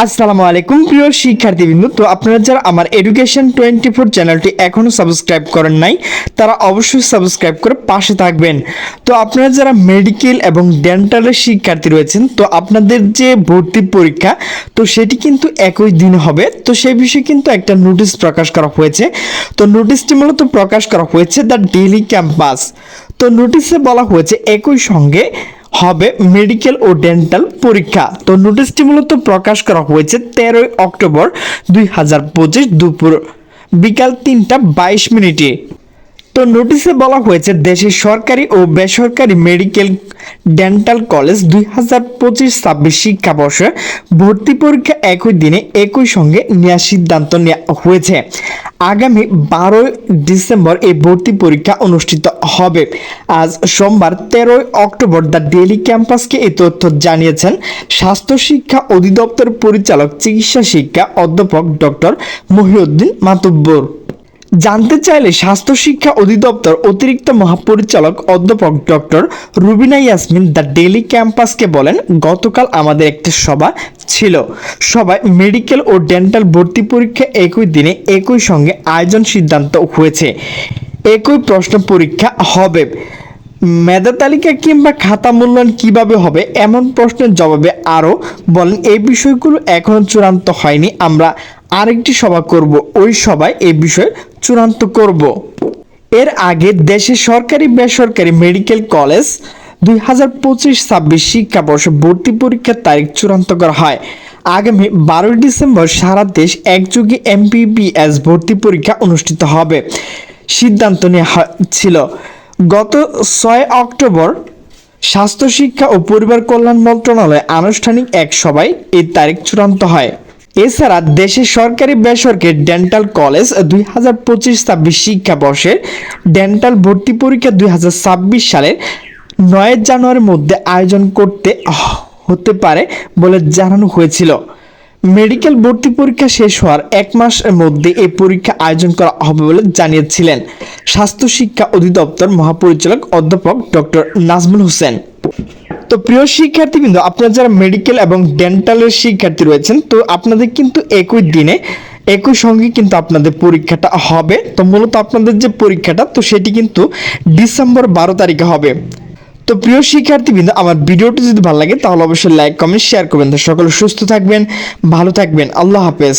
আসসালামু আলাইকুম প্রিয় শিক্ষার্থীবৃন্দ, তো আপনারা যারা আমার এডুকেশন টোয়েন্টি ফোর চ্যানেলটি এখনও সাবস্ক্রাইব করেন নাই, তারা অবশ্যই সাবস্ক্রাইব করে পাশে থাকবেন। তো আপনারা যারা মেডিকেল এবং ডেন্টালের শিক্ষার্থী রয়েছেন, তো আপনাদের যে ভর্তি পরীক্ষা, তো সেটি কিন্তু একই দিন হবে। তো সেই বিষয়ে কিন্তু একটা নোটিশ প্রকাশ করা হয়েছে। তো নোটিশটি মূলত প্রকাশ করা হয়েছে দ্য ডেইলি ক্যাম্পাস। তো নোটিশে বলা হয়েছে একই সঙ্গে হবে মেডিকেল ও ডেন্টাল পরীক্ষা। তো নোটিশটি মূলত প্রকাশ করা হয়েছে তেরোই অক্টোবর দুই হাজার পঁচিশ দুপুর বিকাল তিনটা বাইশ মিনিটে। তো নোটিশে বলা হয়েছে, দেশের সরকারি ও বেসরকারি মেডিকেল ডেন্টাল কলেজ দুই হাজার পঁচিশ ছাব্বিশ শিক্ষাবর্ষে ভর্তি পরীক্ষা একই দিনে একই সঙ্গে নেওয়ার সিদ্ধান্ত নেওয়া হয়েছে। আগামী বারোই ডিসেম্বর এই ভর্তি পরীক্ষা অনুষ্ঠিত হবে। আজ সোমবার তেরোই অক্টোবর দ্য ডেলি ক্যাম্পাসকে এই তথ্য জানিয়েছেন স্বাস্থ্য শিক্ষা অধিদপ্তর পরিচালক, চিকিৎসা শিক্ষা অধ্যাপক ডক্টর মহিউদ্দিন মাতব্বর। জানতে চাইলে স্বাস্থ্য শিক্ষা অধিদপ্তর অতিরিক্ত মহাপরিচালক অধ্যাপক doctor Rubina Yasmin the daily ক্যাম্পাসকে বলেন, গতকাল আমাদের একটি সভা ছিল। সবাই মেডিকেল ও ডেন্টাল ভর্তি পরীক্ষা একই দিনে একই সঙ্গে আয়োজন সিদ্ধান্ত হয়েছে। একই প্রশ্ন পরীক্ষা হবে। মেধা তালিকা কিংবা খাতা মূল্যায়ন কীভাবে হবে এমন প্রশ্নের জবাবে আরও বলেন এই বিষয়গুলো এখনও চূড়ান্ত হয়নি। আমরা আরেকটি সভা করব, ওই সভায় এই বিষয়ে চূড়ান্ত করব। এর আগে দেশে সরকারি বেসরকারি মেডিকেল কলেজ দুই হাজার পঁচিশ ছাব্বিশ শিক্ষাবর্ষে ভর্তি পরীক্ষার তারিখ চূড়ান্ত করা হয়। আগামী বারোই ডিসেম্বর সারা দেশ একযোগে এমবিবিএস ভর্তি পরীক্ষা অনুষ্ঠিত হবে। সিদ্ধান্ত নেওয়া ছিল গত ছয় অক্টোবর স্বাস্থ্য, শিক্ষা ও পরিবার কল্যাণ মন্ত্রণালয় আনুষ্ঠানিক এক সভায় এই তারিখ চূড়ান্ত হয়। এছাড়া দেশের সরকারি বেসরকারি ডেন্টাল কলেজ দুই হাজার পঁচিশ ছাব্বিশ শিক্ষাবর্ষের ডেন্টাল ভর্তি পরীক্ষা দুই হাজার ছাব্বিশ সালের নয় জানুয়ারির মধ্যে আয়োজন করতে হতে পারে বলে জানানো হয়েছিল। মেডিকেল ভর্তি পরীক্ষা শেষ হওয়ার এক মাসের মধ্যে এই পরীক্ষা আয়োজন করা হবে বলে জানিয়েছিলেন স্বাস্থ্য শিক্ষা অধিদপ্তর মহাপরিচালক অধ্যাপক ডক্টর নাজমুল হোসেন। তো প্রিয় শিক্ষার্থীবৃন্দ আপনারা যারা মেডিকেল এবং ডেন্টালের শিক্ষার্থী রয়েছেন, তো আপনাদের কিন্তু একই দিনে একই সঙ্গে কিন্তু আপনাদের পরীক্ষাটা হবে। তো মূলত আপনাদের যে পরীক্ষাটা, তো সেটি কিন্তু ডিসেম্বর বারো তারিখে হবে। তো প্রিয় শিক্ষার্থীবৃন্দ আমার ভিডিওটি যদি ভালো লাগে, তাহলে অবশ্যই লাইক কমেন্ট শেয়ার করবেন। তো সকলে সুস্থ থাকবেন, ভালো থাকবেন। আল্লাহ হাফেজ।